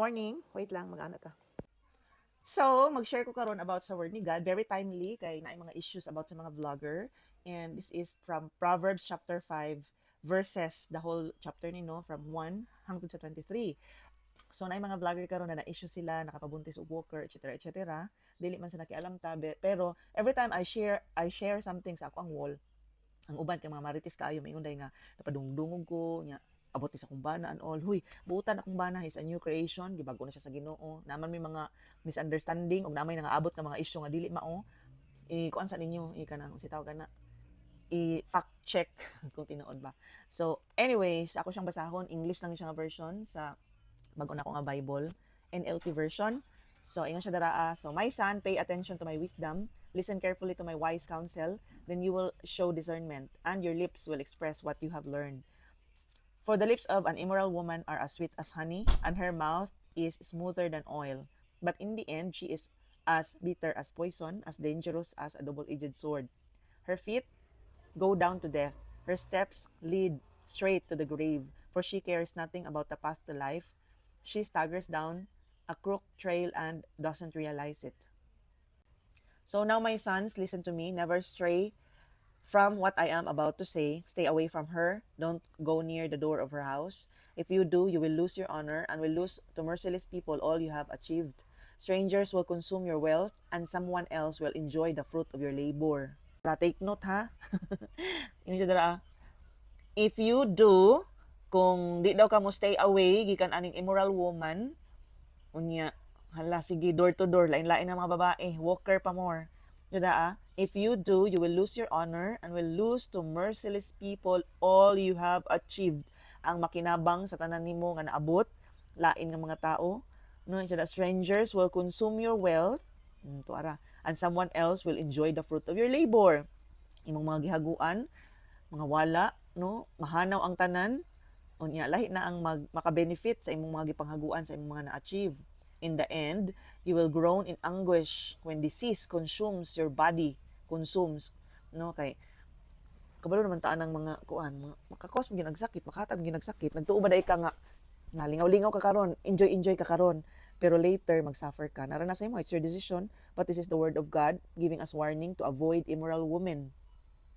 morning. Wait lang, mag-ano ka. So, mag-share ko karon about sa word ni God. Very timely kay naay mga issues about sa mga vlogger. And this is from Proverbs chapter 5 verses the whole chapter ni no from 1 hangtod sa 23. So naay mga vlogger karon na na-issue sila, nakapabuntis og walker, etc. etc. Dili man sa nakialam tabi, pero every time I share I share something sa ako ang wall, ang uban kay mga marites kaayo maingon day nga napadungdungog ko nya abot sa kong bana and all. Huy, buutan akong bana is a new creation, gibago na siya sa Ginoo. Naman may mga misunderstanding ug namay nga abot ka mga issue nga dili mao. I kuan sa ninyo, i kanang si tawag kana i fact check kung tinuod ba. So, anyways, ako siyang basahon, English lang siya nga version sa bago na ko nga Bible, NLT version. So, ingon siya daraa. So, my son, pay attention to my wisdom, listen carefully to my wise counsel, then you will show discernment, and your lips will express what you have learned. For the lips of an immoral woman are as sweet as honey, and her mouth is smoother than oil. But in the end, she is as bitter as poison, as dangerous as a double-edged sword. Her feet go down to death. Her steps lead straight to the grave, for she cares nothing about the path to life. She staggers down a crooked trail and doesn't realize it. So now, my sons, listen to me. Never stray from what I am about to say. Stay away from her. Don't go near the door of her house. If you do, you will lose your honor and will lose to merciless people all you have achieved. Strangers will consume your wealth, and someone else will enjoy the fruit of your labor. Para take note ha. Yung If you do, kung di daw ka mo stay away, gikan aning immoral woman, unya, hala, sige, door to door, lain-lain na mga babae, walker pa more. Yun ah, if you do, you will lose your honor and will lose to merciless people all you have achieved. Ang makinabang sa tanan nimo nga naabot, lain nga mga tao, no, so that strangers will consume your wealth, mm, to ara, and someone else will enjoy the fruit of your labor. Imong mga gihaguan, mga wala, no, mahanaw ang tanan, unya lahi na ang mag, maka-benefit sa imong mga gipanghaguan sa imong mga na-achieve. In the end, you will groan in anguish when disease consumes your body, consumes, no, kay kabalo naman taan ng mga kuan, mga makakos mo ginagsakit, makatag ginagsakit, nagtuo ba dai ka nga nalingaw-lingaw ka karon, enjoy-enjoy ka karon, pero later magsuffer ka. Naranasan mo, it's your decision, but this is the word of God giving us warning to avoid immoral women.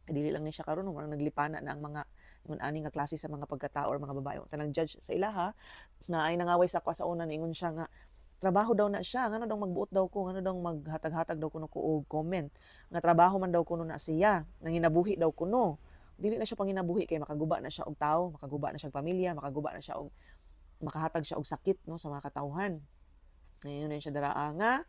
Dili lang ni siya karon, warang naglipana na ang mga ngun ani nga klase sa mga pagkatao or mga babae. Tanang judge sa ilaha. Na ay nangaway sa kwa sa una ningon siya nga trabaho daw na siya ngano daw magbuot daw ko ngano daw maghatag-hatag daw kuno ko og comment nga trabaho man daw kuno na siya nanginabuhi daw kuno dili na siya panginabuhi kay makaguba na siya og tao makaguba na siya og pamilya makaguba na siya og makahatag siya og sakit no sa mga katawhan ngayon siya daraa nga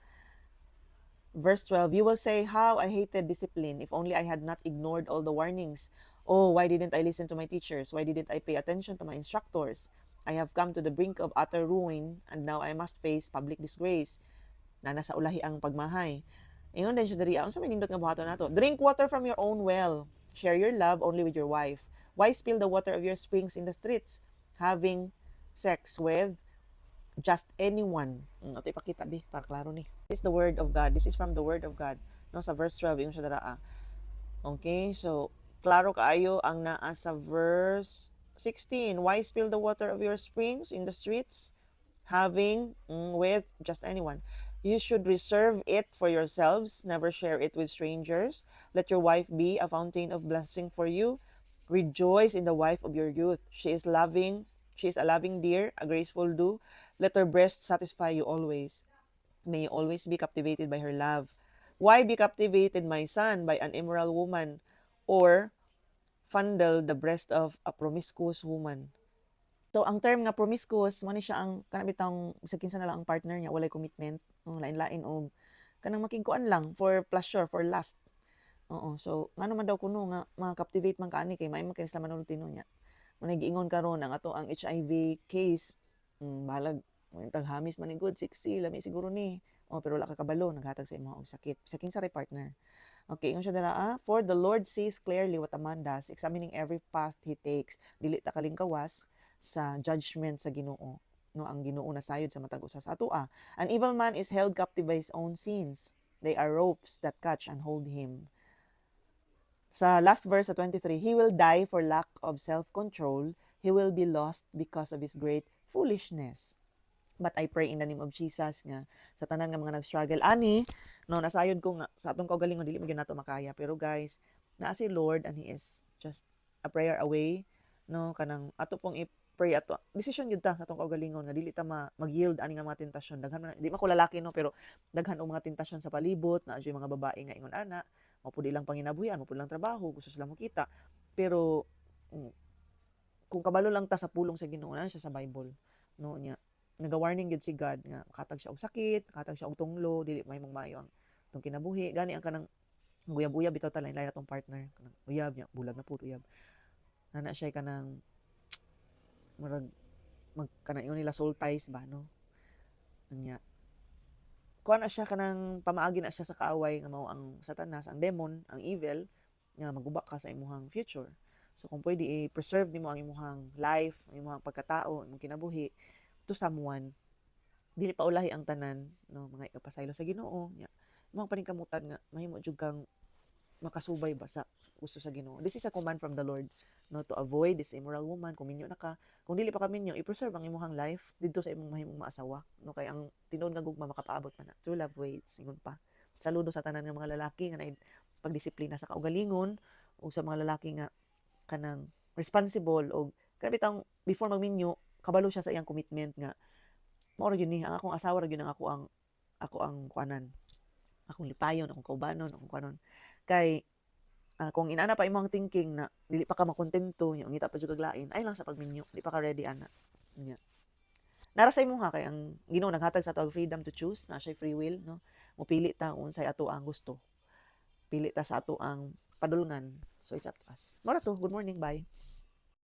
Verse 12, you will say, How I hated discipline if only I had not ignored all the warnings. Oh, why didn't I listen to my teachers? Why didn't I pay attention to my instructors? I have come to the brink of utter ruin and now I must face public disgrace. Na nasa ulahi ang pagmahay. Ingon din siya diri, ang sa nindot nga buhaton nato. Drink water from your own well. Share your love only with your wife. Why spill the water of your springs in the streets? Having sex with just anyone. Mm, ito ipakita bi para klaro ni. This is the word of God. This is from the word of God. No sa verse 12 yung siya daraa. Okay? So klaro kaayo ang naa sa verse 16. Why spill the water of your springs in the streets having mm, with just anyone? You should reserve it for yourselves, never share it with strangers. Let your wife be a fountain of blessing for you. Rejoice in the wife of your youth. She is loving, she is a loving dear, a graceful dew. Let her breast satisfy you always. May you always be captivated by her love. Why be captivated, my son, by an immoral woman, or fondle the breast of a promiscuous woman? So, ang term nga promiscuous, mo siya ang kanabitang sa kinsa na lang ang partner niya, walay commitment, ang lain-lain og kanang makingkuan lang for pleasure, for lust. Oo, so ngano man daw kuno nga mga-captivate man kaani kay may man kay sa manultino niya. Manay giingon karon ang ato ang HIV case. Mm, balag taghamis man ni good sexy lami siguro ni. Oh, pero wala ka kabalo naghatag sa imo og sakit. Sa kinsa ray partner. Okay, ingon siya dira ah, for the Lord sees clearly what a man does, examining every path he takes. Dili ta kalingkawas sa judgment sa Ginoo no ang Ginoo na sayod sa matag usa sa atoa. An evil man is held captive by his own sins. They are ropes that catch and hold him. Sa last verse sa 23, he will die for lack of self-control. He will be lost because of his great foolishness. But I pray in the name of Jesus nga sa tanan nga mga nag-struggle. Ani no nasayod ko nga sa atong kaugalingon dili mo nato makaya. Pero guys naa si Lord and he is just a prayer away no kanang ato pong i-pray ato decision gyud ta sa atong kaugalingon nga dili ta ma, mag-yield ani nga mga tentasyon. Daghan di man ko lalaki no pero daghan og mga tentasyon sa palibot na yung mga babae nga ingon ana mo pud ilang panginabuhian mo pud lang trabaho gusto sila mo kita pero mm, kung kabalo lang ta sa pulong sa Ginoo siya sa Bible no nya naga-warning gyud si God nga makatag siya og sakit, makatag siya og tunglo, dili may mong maayo ang tong kinabuhi. Gani ang kanang uyab-uyab bitaw ta lain lain atong partner kanang uyab nya bulag na pud uyab. Nana siya kanang murag mag kanang ingon nila soul ties ba no. Nya kuha na siya kanang pamaagi na siya sa kaaway nga mao ang satanas, ang demon, ang evil nga maguba ka sa imuhang future. So kung pwede i-preserve nimo ang imuhang life, ang imuhang pagkatao, imong kinabuhi to someone. Dili pa ulahi ang tanan no mga ikapasaylo sa Ginoo nya. Mga paningkamutan nga mahimo jud kang makasubay ba sa gusto sa Ginoo. This is a command from the Lord no to avoid this immoral woman. Kung minyo na ka kung dili pa ka minyo i-preserve ang imong life didto sa imong mahimong maasawa no kay ang tinuod nga gugma makapaabot man na. True love waits ingon pa. Saludo sa tanan nga mga lalaki nga naay pagdisiplina sa kaugalingon o sa mga lalaki nga kanang responsible o grabe tang before magminyo kabalo siya sa iyang commitment nga mao ra gyud ni ang akong asawa ra gyud ang ako ang ako ang kuanan. Akong lipayon akong kaubanon akong kuanon. Kay ah, kung inana pa imong thinking na dili pa ka makontento nya ngita pa jud lain ay lang sa pagminyo di pa ka ready ana nya. Nara sa imo ha kay ang Ginoo naghatag sa ato freedom to choose na siya free will no? Mopili ta unsay ato ang gusto. Pili ta sa ato ang padulngan so it's up to us. Mara to. Good morning. Bye